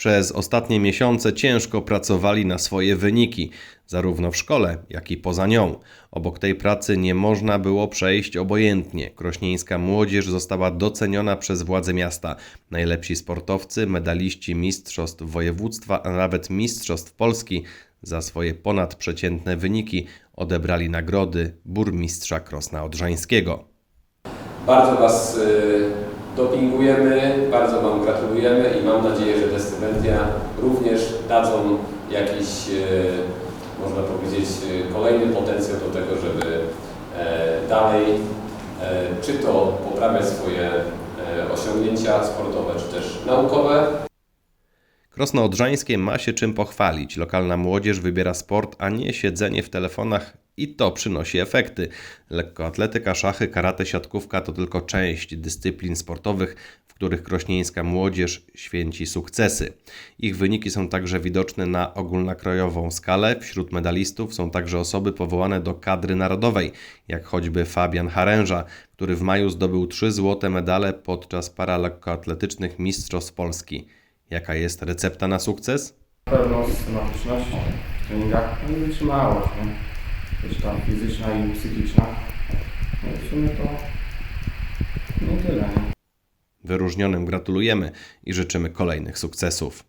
Przez ostatnie miesiące ciężko pracowali na swoje wyniki, zarówno w szkole, jak i poza nią. Obok tej pracy nie można było przejść obojętnie. Krośnieńska młodzież została doceniona przez władze miasta. Najlepsi sportowcy, medaliści mistrzostw województwa, a nawet mistrzostw Polski za swoje ponadprzeciętne wyniki odebrali nagrody burmistrza Krosna Odrzańskiego. Bardzo Was y, dopingujemy, bardzo Wam gratulujemy i mam nadzieję, że te stypendia również dadzą jakiś, y, można powiedzieć, y, kolejny potencjał do tego, żeby e, dalej e, czy to poprawiać swoje e, osiągnięcia sportowe, czy też naukowe, Krosno Odrzańskie ma się czym pochwalić. Lokalna młodzież wybiera sport, a nie siedzenie w telefonach i to przynosi efekty. Lekkoatletyka, szachy, karate, siatkówka to tylko część dyscyplin sportowych, w których krośnieńska młodzież święci sukcesy. Ich wyniki są także widoczne na ogólnokrajową skalę. Wśród medalistów są także osoby powołane do kadry narodowej, jak choćby Fabian Haręża, który w maju zdobył trzy złote medale podczas paralekkoatletycznych Mistrzostw Polski. Jaka jest recepta na sukces? Na pewno systematyczność w treningach, no i wytrzymałość, nie? Też tam fizyczna i psychiczna. No i w sumie to no tyle, nie? Wyróżnionym gratulujemy i życzymy kolejnych sukcesów.